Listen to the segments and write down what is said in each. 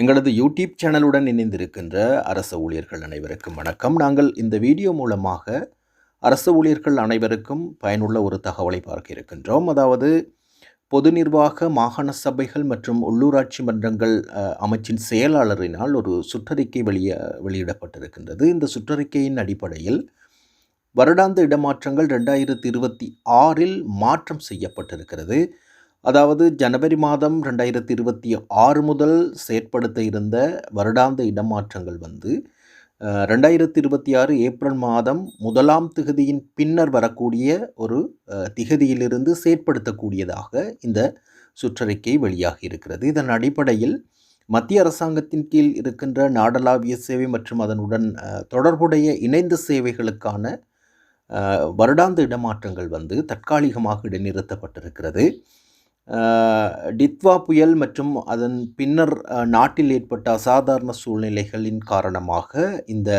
எங்களது யூடியூப் சேனலுடன் இணைந்திருக்கின்ற அரசு ஊழியர்கள் அனைவருக்கும் வணக்கம். நாங்கள் இந்த வீடியோ மூலமாக அரசு ஊழியர்கள் அனைவருக்கும் பயனுள்ள ஒரு தகவலை பார்க்க இருக்கின்றோம். அதாவது பொது நிர்வாக மாகாண சபைகள் மற்றும் உள்ளூராட்சி மன்றங்கள் அமைச்சின் செயலாளரினால் ஒரு சுற்றறிக்கை வெளிய வெளியிடப்பட்டிருக்கின்றது. இந்த சுற்றறிக்கையின் அடிப்படையில் வருடாந்த இடமாற்றங்கள் ரெண்டாயிரத்தி இருபத்தி ஆறில் மாற்றம் செய்யப்பட்டிருக்கிறது. அதாவது ஜனவரி மாதம் ரெண்டாயிரத்தி இருபத்தி ஆறு முதல் செயற்படுத்த இருந்த வருடாந்த இடமாற்றங்கள் வந்து ரெண்டாயிரத்தி இருபத்தி ஆறு ஏப்ரல் மாதம் முதலாம் திகதியின் பின்னர் வரக்கூடிய ஒரு திகதியிலிருந்து செயற்படுத்தக்கூடியதாக இந்த சுற்றறிக்கை வெளியாகி இருக்கிறது. இதன் அடிப்படையில் மத்திய அரசாங்கத்தின் கீழ் இருக்கின்ற நாடளாவிய சேவை மற்றும் அதனுடன் தொடர்புடைய இணைந்த சேவைகளுக்கான வருடாந்த இடமாற்றங்கள் வந்து தற்காலிகமாக இடைநிறுத்தப்பட்டிருக்கிறது. டித்வா புயல் மற்றும் அதன் பின்னர் நாட்டில் ஏற்பட்ட அசாதாரண சூழ்நிலைகளின் காரணமாக இந்த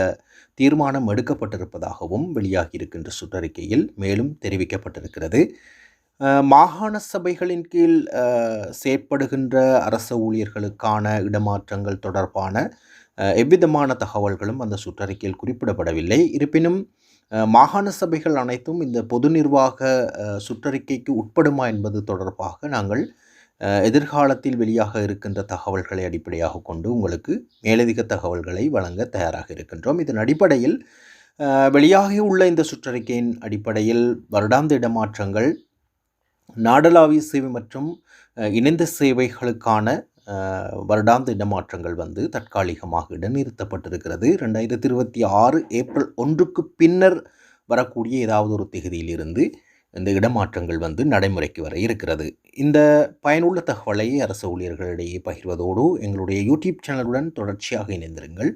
தீர்மானம் எடுக்கப்பட்டிருப்பதாகவும் வெளியாகியிருக்கின்ற சுற்றறிக்கையில் மேலும் தெரிவிக்கப்பட்டிருக்கிறது. மாகாண சபைகளின் கீழ் செயற்படுகின்ற அரச ஊழியர்களுக்கான இடமாற்றங்கள் தொடர்பான எவ்விதமான தகவல்களும் அந்த சுற்றறிக்கையில் குறிப்பிடப்படவில்லை. இருப்பினும் மாகாண சபைகள் அனைத்தும் இந்த பொது நிர்வாக சுற்றறிக்கைக்கு உட்படுமா என்பது தொடர்பாக நாங்கள் எதிர்காலத்தில் வெளியாக இருக்கின்ற தகவல்களை அடிப்படையாக கொண்டு உங்களுக்கு மேலதிக தகவல்களை வழங்க தயாராக இருக்கின்றோம். இதன் அடிப்படையில் வெளியாகி வெளியாகியுள்ள இந்த சுற்றறிக்கையின் அடிப்படையில் வருடாந்த இடமாற்றங்கள் நாடளாவிய சேவை மற்றும் இணைந்த சேவைகளுக்கான வருடாந்த இடமாற்றங்கள் வந்து தற்காலிகமாக இடைநிறுத்தப்பட்டிருக்கிறது. ரெண்டாயிரத்தி இருபத்தி ஆறு ஏப்ரல் ஒன்றுக்கு பின்னர் வரக்கூடிய ஏதாவது ஒரு திகதியிலிருந்து இந்த இடமாற்றங்கள் வந்து நடைமுறைக்கு வர இருக்கிறது. இந்த பயனுள்ள தகவலை அரசு ஊழியர்களிடையே பகிர்வதோடு எங்களுடைய யூடியூப் சேனலுடன் தொடர்ச்சியாக இணைந்திருங்கள்.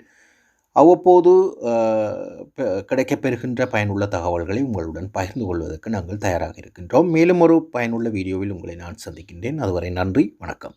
அவ்வப்போது பெ- கிடைக்கப்பெறுகின்ற பயனுள்ள தகவல்களை உங்களுடன் பகிர்ந்து கொள்வதற்கு நாங்கள் தயாராக இருக்கின்றோம். மேலும் ஒரு பயனுள்ள வீடியோவில் உங்களை நான் சந்திக்கின்றேன். அதுவரை நன்றி வணக்கம்.